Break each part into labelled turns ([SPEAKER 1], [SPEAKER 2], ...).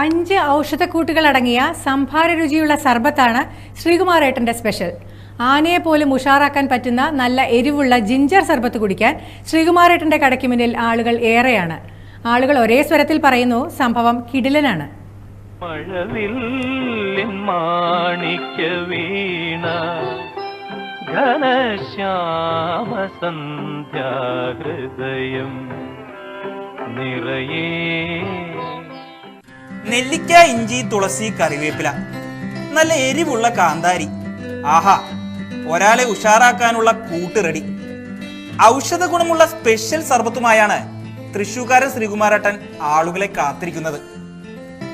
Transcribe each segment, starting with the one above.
[SPEAKER 1] അഞ്ച് ഔഷധക്കൂട്ടുകൾ അടങ്ങിയ സംഭാര രുചിയുള്ള സർബത്താണ് ശ്രീകുമാരേട്ടന്റെ സ്പെഷ്യൽ. ആനയെ പോലും ഉഷാറാക്കാൻ പറ്റുന്ന നല്ല എരിവുള്ള ജിഞ്ചർ സർബത്ത് കുടിക്കാൻ ശ്രീകുമാരേട്ടന്റെ കടയ്ക്ക് മുന്നിൽ ആളുകൾ ഏറെയാണ്. ആളുകൾ ഒരേ സ്വരത്തിൽ പറയുന്നു സംഭവം കിടിലനാണ്.
[SPEAKER 2] മാണിക്യ ഘനശ്യാമസന്ധ്യാഹൃദയം നിറയേ
[SPEAKER 3] നെല്ലിക്ക ഇഞ്ചി തുളസി കറിവേപ്പില. നല്ല എരിവുള്ള കാന്താരി. ആഹാ ഒരാളെ ഉഷാറാക്കാനുള്ള കൂട്ട് റെഡി. ഔഷധ ഗുണമുള്ള സ്പെഷ്യൽ സർബത്തുമായാണ് തൃശൂക്കാരൻ ശ്രീകുമാരട്ടൻ ആളുകളെ കാത്തിരിക്കുന്നത്.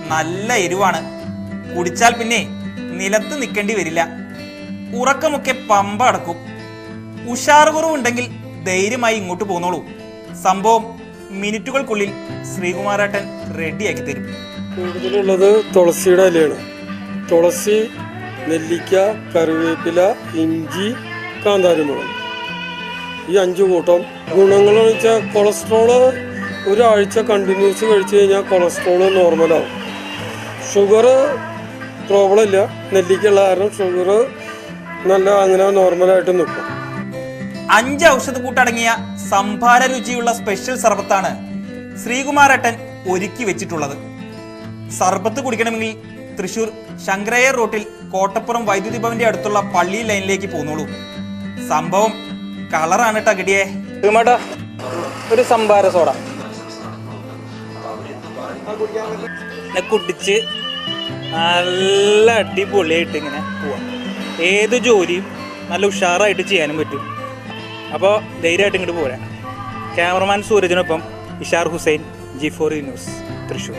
[SPEAKER 3] നല്ല എരിവാണ്. കുടിച്ചാൽ പിന്നെ നിലത്ത് നിൽക്കേണ്ടി വരില്ല. ഉറക്കമൊക്കെ പമ്പ അടക്കും. ഉഷാർ കുറവുണ്ടെങ്കിൽ ധൈര്യമായി ഇങ്ങോട്ട് പോന്നോളൂ. സംഭവം മിനിറ്റുകൾക്കുള്ളിൽ ശ്രീകുമാരേട്ടൻ റെഡിയാക്കി തരും.
[SPEAKER 4] കൂടുതലുള്ളത് തുളസിയുടെ ഇലയാണ്. തുളസി നെല്ലിക്ക കറിവേപ്പില ഇഞ്ചി കാന്താരിമുളക്. ഈ അഞ്ചു കൂട്ടം. ഗുണങ്ങളെന്ന് വെച്ചാൽ കൊളസ്ട്രോൾ ഒരാഴ്ച കണ്ടിന്യൂസ് കഴിച്ചു കഴിഞ്ഞാൽ കൊളസ്ട്രോൾ നോർമലാവും. ഷുഗർ പ്രോബ്ലം ഇല്ല. നെല്ലിക്കുള്ള കാരണം ഷുഗർ നല്ല അങ്ങനെ നോർമലായിട്ട് നിൽക്കും
[SPEAKER 3] അഞ്ച് ഔഷധ കൂട്ടടങ്ങിയ സംഭാര രുചിയുള്ള സ്പെഷ്യൽ സർബത്താണ് ശ്രീകുമാരട്ടൻ ഒരുക്കി വെച്ചിട്ടുള്ളത്. സർബത്ത് കുടിക്കണമെങ്കിൽ തൃശൂർ ശങ്കരയ്യർ റോട്ടിൽ കോട്ടപ്പുറം വൈദ്യുതി ഭവന്റെ അടുത്തുള്ള പള്ളി ലൈനിലേക്ക് പോന്നോളൂ. സംഭവം കളറാണ് കേട്ടോ കിടിയേ ഒരു സംഭാര സോഡ. കുടിച്ച് നല്ല അടിപൊളിയായിട്ട് ഇങ്ങനെ പോവാം. ഏത് ജോലിയും നല്ല ഉഷാറായിട്ട് ചെയ്യാനും പറ്റും. അപ്പോൾ ധൈര്യമായിട്ട് ഇങ്ങോട്ട് പോരാ. Cameraman സൂരജിനൊപ്പം Ishar Hussain G four news Thrissur.